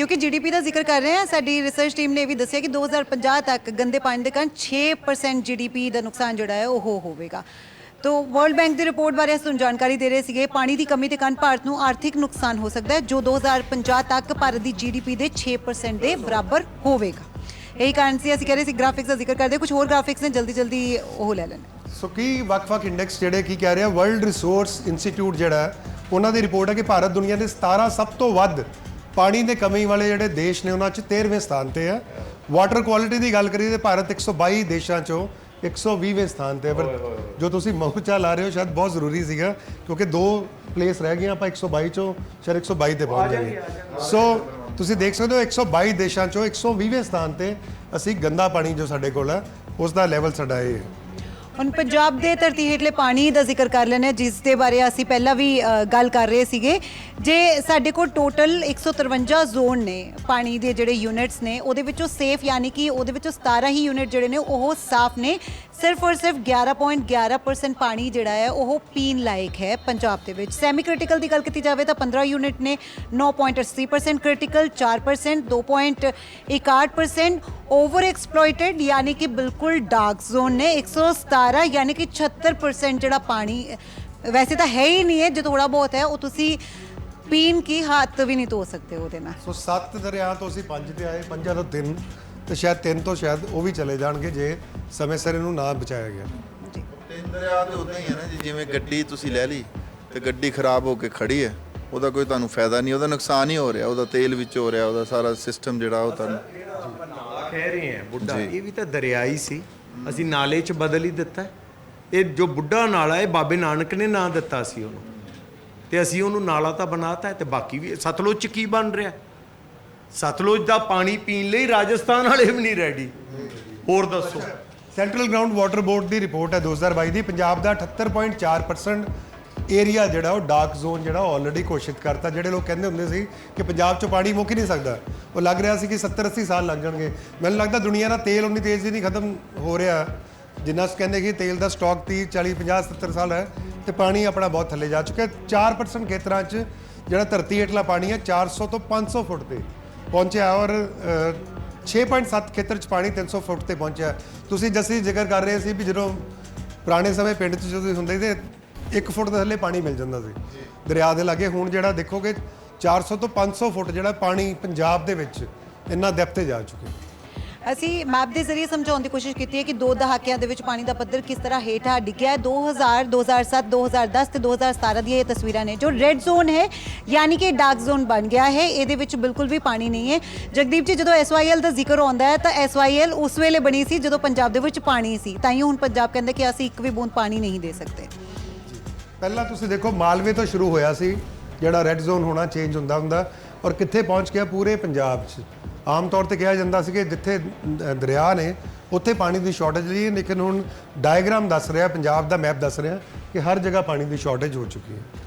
ਕਿਉਂਕਿ ਜੀਡੀਪੀ ਦਾ ਜ਼ਿਕਰ ਕਰ ਰਹੇ ਹਾਂ, ਸਾਡੀ ਰਿਸਰਚ ਟੀਮ ਨੇ ਇਹ ਵੀ ਦੱਸਿਆ ਕਿ 2050 ਤੱਕ ਗੰਦੇ ਪਾਣੀ ਦੇ ਕਾਰਨ 6% ਜੀਡੀਪੀ ਦਾ ਨੁਕਸਾਨ ਜਿਹੜਾ ਹੈ, ਉਹ ਹੋਵੇਗਾ। ਤੋ ਵਰਲਡ ਬੈਂਕ ਦੀ ਰਿਪੋਰਟ ਬਾਰੇ ਅਸੀਂ ਤੁਹਾਨੂੰ ਜਾਣਕਾਰੀ ਦੇ ਰਹੇ ਸੀਗੇ, ਪਾਣੀ ਦੀ ਕਮੀ ਦੇ ਕਾਰਨ ਭਾਰਤ ਨੂੰ ਆਰਥਿਕ ਨੁਕਸਾਨ ਹੋ ਸਕਦਾ ਹੈ, ਜੋ 2050 ਤੱਕ ਭਾਰਤ ਦੀ ਜੀਡੀਪੀ ਦੇ 6% ਦੇ ਬਰਾਬਰ ਹੋਵੇਗਾ। ਇਹੀ ਕਾਰਨ ਸੀ, ਅਸੀਂ ਕਹਿ ਰਹੇ ਸੀ ਗ੍ਰਾਫਿਕਸ ਦਾ ਜ਼ਿਕਰ ਕਰਦੇ ਕੁਝ ਹੋਰ ਗ੍ਰਾਫਿਕਸ ਨੇ ਜਲਦੀ ਜਲਦੀ ਉਹ ਲੈ ਲੈਣੇ। ਸੋ ਕੀ ਵੱਖ-ਵੱਖ ਇੰਡੈਕਸ ਜਿਹੜੇ ਕੀ ਕਹਿ ਰਹੇ ਵਰਲਡ ਰਿਸੋਰਸ ਇੰਸਟੀਚਿਊਟ ਜਿਹੜਾ ਉਹਨਾਂ ਦੀ ਰਿਪੋਰਟ ਹੈ ਕਿ ਭਾਰਤ ਦੁਨੀਆ ਦੇ 17 ਸਭ ਤੋਂ ਵੱਧ ਪਾਣੀ ਦੇ ਕਮੀ ਵਾਲੇ ਜਿਹੜੇ ਦੇਸ਼ ਨੇ ਉਹਨਾਂ 'ਚ 13ਵੇਂ ਸਥਾਨ ਤੇ ਹੈ ਵਾਟਰ ਕੁਆਲਿਟੀ ਦੀ ਗੱਲ ਕਰੀਏ ਤੇ ਭਾਰਤ 122 ਦੇਸ਼ਾਂ 'ਚੋਂ 120ਵੇਂ ਸਥਾਨ ਤੇ ਪਰ ਜੋ ਤੁਸੀਂ ਮੌਕਾ ਲਾ ਰਹੇ ਹੋ ਸ਼ਾਇਦ ਬਹੁਤ ਜ਼ਰੂਰੀ ਸੀਗਾ ਕਿਉਂਕਿ ਦੋ ਪਲੇਸ ਰਹਿ ਗਈਆਂ ਆਪਾਂ 122 ਚੋਂ ਸ਼ਾਇਦ 122 ਤੇ ਪਹੁੰਚ ਜਾਈਏ। ਸੋ ਤੁਸੀਂ ਦੇਖ ਸਕਦੇ ਹੋ 122 ਦੇਸ਼ਾਂ 'ਚੋਂ 120ਵੇਂ ਸਥਾਨ ਤੇ ਅਸੀਂ ਗੰਦਾ ਪਾਣੀ ਜੋ ਸਾਡੇ ਕੋਲ ਹੈ ਉਸ ਦਾ ਲੈਵਲ ਸਾਡਾ ਇਹ ਹੈ। ਹੁਣ ਪੰਜਾਬ ਦੇ ਧਰਤੀ ਹੇਠਲੇ ਪਾਣੀ ਦਾ ਜ਼ਿਕਰ ਕਰ ਲੈਣੇ ਜਿਸ ਦੇ ਬਾਰੇ ਅਸੀਂ ਪਹਿਲਾਂ ਵੀ ਅ, ਗੱਲ ਕਰ ਰਹੇ ਸੀਗੇ। ਜੇ ਸਾਡੇ ਕੋਲ ਟੋਟਲ 153 ਜ਼ੋਨ ਨੇ ਪਾਣੀ ਦੇ ਜਿਹੜੇ ਯੂਨਿਟਸ ਨੇ ਉਹਦੇ ਵਿੱਚੋਂ ਸੇਫ ਯਾਨੀ ਕਿ ਉਹਦੇ ਵਿੱਚੋਂ 17 ਹੀ ਯੂਨਿਟ ਜਿਹੜੇ ਨੇ ਉਹ ਸਾਫ਼ ਨੇ। ਸਿਰਫ ਔਰ ਸਿਰਫ 11.11% ਪਾਣੀ ਜਿਹੜਾ ਹੈ ਉਹ ਪੀਣ ਲਾਇਕ ਹੈ ਪੰਜਾਬ ਦੇ ਵਿੱਚ। ਸੈਮੀ ਕ੍ਰਿਟੀਕਲ ਦੀ ਗੱਲ ਕੀਤੀ ਜਾਵੇ ਤਾਂ 15 ਯੂਨਿਟ ਨੇ 9.80% ਕ੍ਰਿਟੀਕਲ 4% 2.61% ਓਵਰ ਐਕਸਪਲੋਇਟਡ ਯਾਨੀ ਕਿ ਬਿਲਕੁਲ ਡਾਰਕ ਜ਼ੋਨ ਨੇ 117 ਯਾਨੀ ਕਿ 76% ਜਿਹੜਾ ਪਾਣੀ ਵੈਸੇ ਤਾਂ ਹੈ ਹੀ ਨਹੀਂ ਹੈ ਜੋ ਥੋੜਾ ਬਹੁਤ ਹੈ ਉਹ ਤੁਸੀਂ ਪੀਣ ਕੀ ਹੱਥ ਵੀ ਨਹੀਂ ਧੋ ਸਕਦੇ ਉਹਦੇ ਨਾਲ ਸੋ ਸੱਤ ਦਰਿਆ ਤੋਂ ਅਸੀਂ ਪੰਜ ਤੇ ਆਏ ਪੰਜਾਂ ਤੋਂ ਤਿੰਨ ਤੇ ਸ਼ਾਇਦ ਤਿੰਨ ਤੋਂ ਸ਼ਾਇਦ ਉਹ ਵੀ ਚਲੇ ਜਾਣਗੇ ਜੇ ਸਮੇਂ ਸਿਰ ਇਹਨੂੰ ਨਾ ਬਚਾਇਆ ਗਿਆ ਜੀ ਤਿੰਨ ਦਰਿਆ ਤੇ ਉਦਾਂ ਹੀ ਹੈ ਨਾ ਜੀ ਜਿਵੇਂ ਗੱਡੀ ਤੁਸੀਂ ਲੈ ਲਈ ਤੇ ਗੱਡੀ ਖਰਾਬ ਹੋ ਕੇ ਖੜੀ ਹੈ ਉਹਦਾ ਕੋਈ ਤੁਹਾਨੂੰ ਫਾਇਦਾ ਨਹੀਂ ਉਹਦਾ ਨੁਕਸਾਨ ਹੀ ਹੋ ਰਿਹਾ ਉਹਦਾ ਤੇਲ ਵਿੱਚ ਹੋ ਰਿਹਾ ਉਹਦਾ ਸਾਰਾ ਸਿਸਟਮ ਜਿਹੜਾ ਉਹ ਤੁਹਾਨੂੰ ਕਹਿ ਰਹੇ ਹੈ ਬੁੱਢਾ ਜੀ। ਇਹ ਵੀ ਤਾਂ ਦਰਿਆ ਹੀ ਸੀ। ਅਸੀਂ ਨਾਲੇ 'ਚ ਬਦਲ ਹੀ ਦਿੱਤਾ ਹੈ। ਇਹ ਜੋ ਬੁੱਢਾ ਨਾਲਾ ਹੈ ਬਾਬੇ ਨਾਨਕ ਨੇ ਨਾਂ ਦਿੱਤਾ ਸੀ ਉਹਨੂੰ। ਤੇ ਅਸੀਂ ਉਹਨੂੰ ਨਾਲਾ ਤਾਂ ਬਣਾਤਾ ਹੈ ਤੇ ਬਾਕੀ ਵੀ ਸਤਲੁਜ 'ਚ ਕੀ ਬਣ ਰਿਹਾ ਸਤਲੁਜ ਦਾ ਪਾਣੀ ਪੀਣ ਲਈ ਰਾਜਸਥਾਨ ਵਾਲੇ ਵੀ ਨਹੀਂ ਰੈਡੀ ਹੋਰ ਦੱਸੋ। ਸੈਂਟਰਲ ਗਰਾਊਂਡ ਵਾਟਰ ਬੋਰਡ ਦੀ ਰਿਪੋਰਟ ਹੈ 2022 ਦੀ। ਪੰਜਾਬ ਦਾ 78.4% ਏਰੀਆ ਜਿਹੜਾ ਉਹ ਡਾਰਕ ਜ਼ੋਨ ਜਿਹੜਾ ਆਲਰੇਡੀ ਘੋਸ਼ਿਤ ਕਰਤਾ। ਜਿਹੜੇ ਲੋਕ ਕਹਿੰਦੇ ਹੁੰਦੇ ਸੀ ਕਿ ਪੰਜਾਬ 'ਚੋਂ ਪਾਣੀ ਮੁੱਕ ਹੀ ਨਹੀਂ ਸਕਦਾ। ਉਹ ਲੱਗ ਰਿਹਾ ਸੀ ਕਿ 70 80 ਸਾਲ ਲੱਗ ਜਾਣਗੇ। ਮੈਨੂੰ ਲੱਗਦਾ ਦੁਨੀਆ ਦਾ ਤੇਲ ਉਨੀ ਤੇਜ਼ੀ ਨਹੀਂ ਖਤਮ ਹੋ ਰਿਹਾ। ਜਿੰਨਾ ਸ ਕਹਿੰਦੇ ਕਿ ਤੇਲ ਦਾ ਸਟਾਕ 30 40 50 70 ਸਾਲ ਹੈ ਤੇ ਪਾਣੀ ਆਪਣਾ ਬਹੁਤ ਥੱਲੇ ਜਾ ਚੁੱਕਾ ਹੈ। 4% ਖੇਤਰਾਂ 'ਚ ਜਿਹੜਾ ਧਰਤੀ ਹੇਠਲਾ ਪਾਣੀ ਹੈ 400 ਤੋਂ 500 ਫੁੱਟ ਤੇ ਪਹੁੰਚਿਆ ਔਰ ਅ, 6.7 ਖੇਤਰ 'ਚ ਪਾਣੀ 300 ਫੁੱਟ ਤੇ ਪਹੁੰਚਿਆ ਤੁਸੀਂ ਜਸੀ ਜ਼ਿਕਰ ਕਰ ਰਹੇ ਸੀ ਵੀ ਜਦੋਂ ਪੁਰਾਣੇ ਸਮੇਂ ਪਿੰਡ 'ਚ ਜਦੋਂ ਹੁੰਦੇ ਸੀ ਤੇ 1 ਫੁੱਟ ਦੇ ਥੱਲੇ ਪਾਣੀ ਮਿਲ ਜਾਂਦਾ ਸੀ। ਦਰਿਆ ਦੇ ਲਾਗੇ ਹੁਣ ਜਿਹੜਾ ਦੇਖੋਗੇ 400 ਤੋਂ 500 ਫੁੱਟ ਜਿਹੜਾ ਪਾਣੀ ਪੰਜਾਬ ਦੇ ਵਿੱਚ ਇੰਨਾ ਡੈਪਥ ਤੇ ਜਾ ਚੁੱਕਿਆ। ਅਸੀਂ ਮੈਪ ਦੇ ਜ਼ਰੀਏ ਸਮਝਾਉਣ ਦੀ ਕੋਸ਼ਿਸ਼ ਕੀਤੀ ਹੈ ਕਿ ਦੋ ਦਹਾਕਿਆਂ ਦੇ ਵਿੱਚ ਪਾਣੀ ਦਾ ਪੱਧਰ ਕਿਸ ਤਰ੍ਹਾਂ ਹੇਠਾਂ ਡਿੱਗਿਆ ਹੈ। 2000 2007 2010 ਤੇ 2017 ਦੀਆਂ ਇਹ ਤਸਵੀਰਾਂ ਨੇ ਜੋ ਰੈੱਡ ਜ਼ੋਨ ਹੈ ਯਾਨੀ ਕਿ ਡਾਰਕ ਜ਼ੋਨ ਬਣ ਗਿਆ ਹੈ। ਇਹਦੇ ਵਿੱਚ ਬਿਲਕੁਲ ਵੀ ਪਾਣੀ ਨਹੀਂ ਹੈ। ਜਗਦੀਪ ਜੀ ਜਦੋਂ ਐਸਵਾਈਐਲ ਦਾ ਜ਼ਿਕਰ ਆਉਂਦਾ ਹੈ ਤਾਂ ਐਸਵਾਈਐਲ ਉਸ ਵੇਲੇ ਬਣੀ ਸੀ ਜਦੋਂ ਪੰਜਾਬ ਦੇ ਵਿੱਚ ਪਾਣੀ ਸੀ। ਤਾਂ ਹੀ ਹੁਣ ਪੰਜਾਬ ਕਹਿੰਦਾ ਕਿ ਅਸੀਂ ਇੱਕ ਵੀ ਬੂੰਦ ਪਾਣੀ ਨਹੀਂ ਦੇ ਸਕਦੇ। ਪਹਿਲਾਂ ਤੁਸੀਂ ਦੇਖੋ ਮਾਲਵੇ ਤੋਂ ਸ਼ੁਰੂ ਹੋਇਆ ਸੀ। ਜਿਹੜਾ ਰੈੱਡ ਜ਼ੋਨ ਹੋਣਾ ਚੇਂਜ ਹੁੰਦਾ ਹੁੰਦਾ ਔਰ ਕਿੱਥੇ ਪਹੁੰਚ ਗਿਆ ਪੂਰੇ ਪੰਜਾਬ 'ਚ। ਆਮ ਤੌਰ ਤੇ ਕਿਹਾ ਜਾਂਦਾ ਸੀ ਕਿ ਜਿੱਥੇ ਦਰਿਆ ਨੇ, ਉੱਥੇ ਪਾਣੀ ਦੀ ਸ਼ਾਰਟੇਜ ਲਈ ਲੇਕਿਨ ਹੁਣ ਡਾਇਗਰਾਮ ਦੱਸ ਰਿਹਾ, ਪੰਜਾਬ ਦਾ ਮੈਪ ਦੱਸ ਰਿਹਾ ਕਿ ਹਰ ਜਗ੍ਹਾ ਪਾਣੀ ਦੀ ਸ਼ਾਰਟੇਜ ਹੋ ਚੁੱਕੀ ਹੈ।